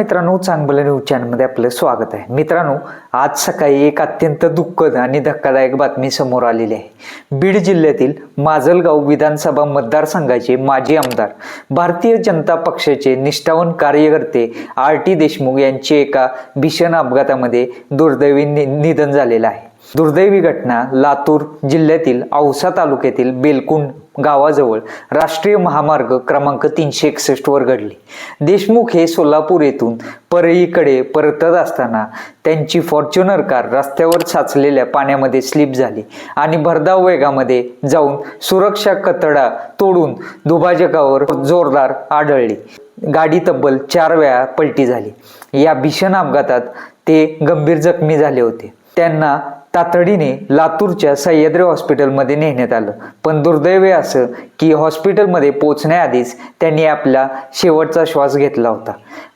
मित्रांनो चांगलं न्यूज चॅनलमध्ये आपलं स्वागत आहे. मित्रांनो आज सकाळी एक अत्यंत दुःखद आणि धक्कादायक बातमी समोर आलेली आहे. बीड जिल्ह्यातील माजलगाव विधानसभा मतदारसंघाचे माजी आमदार भारतीय जनता पक्षाचे निष्ठावन कार्यकर्ते आर टी देशमुख यांचे एका भीषण अपघातामध्ये दुर्दैवी नि- निधन झालेलं आहे. दुर्दैवी घटना लातूर जिल्ह्यातील औसा तालुक्यातील बेलकुंड गावाजवळ राष्ट्रीय महामार्ग क्रमांक तीनशे एकसष्टवर घडली. देशमुख हे सोलापूर येथून परळीकडे परतत असताना त्यांची फॉर्च्युनर कार रस्त्यावर साचलेल्या पाण्यामध्ये स्लिप झाली आणि भरधाव वेगामध्ये जाऊन सुरक्षा कतडा तोडून दुभाजकावर जोरदार आढळली. गाडी तब्बल चार वेळा पलटी झाली. या भीषण अपघातात ते गंभीर जखमी झाले होते. त्यांना तातडीने लातूरच्या सह्याद्री हॉस्पिटलमध्ये नेण्यात आलं. पण दुर्दैव असं की हॉस्पिटलमध्ये पोहोचण्याआधीच त्यांनी आपला शेवटचा श्वास घेतला होता.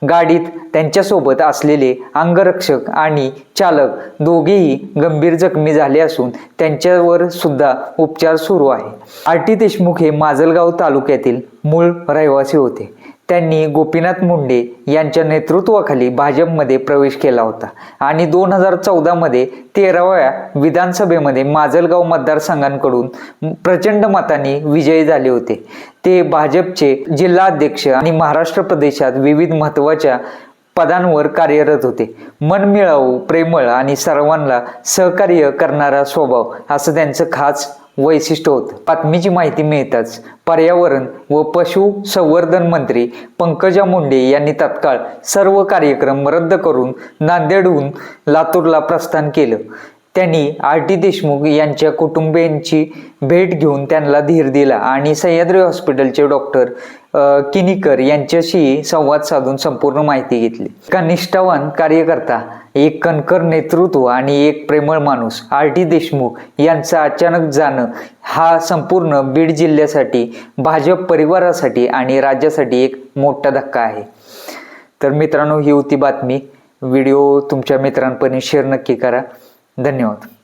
गाडीत त्यांच्यासोबत असलेले अंगरक्षक आणि चालक दोघेही गंभीर जखमी झाले असून त्यांच्यावर सुद्धा उपचार सुरू आहे. आर. टी. देशमुख हे माजलगाव तालुक्यातील मूळ रहिवासी होते. त्यांनी गोपीनाथ मुंडे यांच्या नेतृत्वाखाली भाजपमध्ये प्रवेश केला होता. आणि दोन हजार चौदामध्ये तेराव्या विधानसभेमध्ये माजलगाव मतदारसंघांकडून प्रचंड मताने विजयी झाले होते. ते भाजपचे जिल्हाध्यक्ष आणि महाराष्ट्र प्रदेशात विविध महत्त्वाच्या पदांवर कार्यरत होते. मनमिळावू प्रेमळ आणि सर्वांना सहकार्य करणारा स्वभाव असं त्यांचं खास वैशिष्ट्य होत. बातमीची माहिती मिळताच पर्यावरण व पशु संवर्धन मंत्री पंकजा मुंडे यांनी तत्काळ सर्व कार्यक्रम रद्द करून नांदेडहून लातूरला प्रस्थान केलं. त्यांनी आर टी देशमुख यांच्या कुटुंबियांची भेट घेऊन त्यांना धीर दिला आणि सह्याद्री हॉस्पिटलचे डॉक्टर किनीकर यांच्याशी संवाद साधून संपूर्ण माहिती घेतली. एका निष्ठावान कार्यकर्ता एक कणकर नेतृत्व आणि एक प्रेमळ माणूस आर टी देशमुख यांचं अचानक जाणं हा संपूर्ण बीड जिल्ह्यासाठी भाजप परिवारासाठी आणि राज्यासाठी एक मोठा धक्का आहे. तर मित्रांनो ही होती बातमी. व्हिडिओ तुमच्या मित्रांपर्यंत शेअर नक्की करा. धन्यवाद.